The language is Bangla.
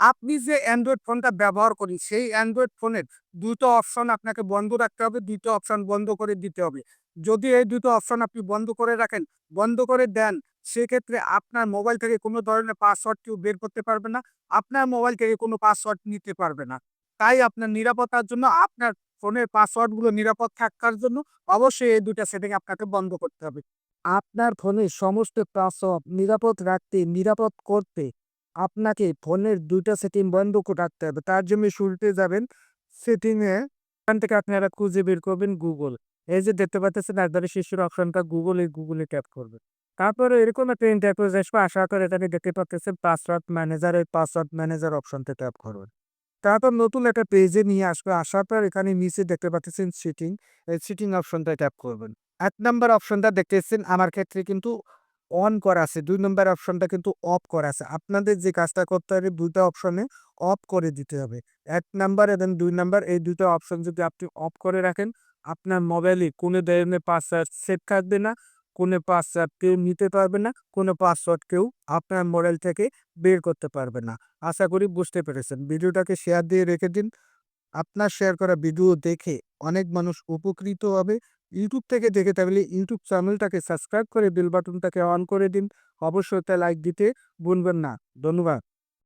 আপনি যে অ্যান্ড্রয়েড ফোনটা ব্যবহার করেন, সেই অ্যান্ড্রয়েড ফোনের দুটো অপশন আপনাকে বন্ধ রাখতে হবে, দুটো অপশন বন্ধ করে দিতে হবে। যদি এই দুটো অপশন আপনি বন্ধ করে রাখেন, বন্ধ করে দেন, সেক্ষেত্রে আপনার মোবাইল থেকে কোনো ধরনের পাসওয়ার্ড কেউ বের করতে পারবে না, আপনার মোবাইল থেকে কোনো পাসওয়ার্ড নিতে পারবে না। তাই আপনার নিরাপত্তার জন্য, আপনার ফোনের পাসওয়ার্ডগুলো নিরাপদ থাকার জন্য অবশ্যই এই দুটা সেটিং আপনাকে বন্ধ করতে হবে। আপনার ফোনের সমস্ত পাসওয়ার্ড নিরাপদ রাখতে, নিরাপদ করতে আপনাকে ফোনের দুইটা সেটিং বন্ধ করে রাখতে হবে। তার জন্য শুরুতে যাবেন সেটিংয়ে এখান থেকে আপনারা খুঁজে বের করবেন গুগল এই যে দেখতে পাচ্ছেন, একবারে শিশুর অপশনটা গুগল গুগলে ট্যাপ করবেন। তারপরে এরকম একটা ইন্টারফেস আসবে, আশা করে এখানে দেখতে পাচ্ছেন পাসওয়ার্ড ম্যানেজার ওই পাসওয়ার্ড ম্যানেজার অপশনতে ট্যাপ করবেন। তারপর নতুন একটা পেজে নিয়ে আসবে, আসার পর এখানে নিচে দেখতে পাচ্ছেন সিটিং, এই সিটিং অপশনটা ট্যাপ করবেন। এক নাম্বার অপশনটা দেখতেছেন আমার ক্ষেত্রে কিন্তু অন করা আছে। দুই নম্বর অপশনটা কিন্তু অফ করা আছে। আপনাদের যে কাজটা করতে হবে, দুইটা অপশনে অফ করে দিতে হবে। এক নাম্বার এবং দুই নাম্বার এই দুটো অপশন যদি আপনি অফ করে রাখেন, আপনার মোবাইলে কোনো ধরনের পাসওয়ার্ড সেভ থাকবে না, কোনো পাসওয়ার্ড কেউ নিতে পারবে না, কোনো পাসওয়ার্ড কেউ আপনার মোবাইল থেকে বের করতে পারবে না। আশা করি বুঝতে পেরেছেন। ভিডিওটাকে শেয়ার দিয়ে রেখে দিন। আপনার শেয়ার করা ভিডিও দেখে অনেক মানুষ উপকৃত হবে। ইউটিউব থেকে দেখে থাকলে ইউটিউব চ্যানেলটাকে সাবস্ক্রাইব করে বেল বাটনটাকে অন করে দিন। অবশ্যই তা লাইক দিতে ভুলবেন না। ধন্যবাদ।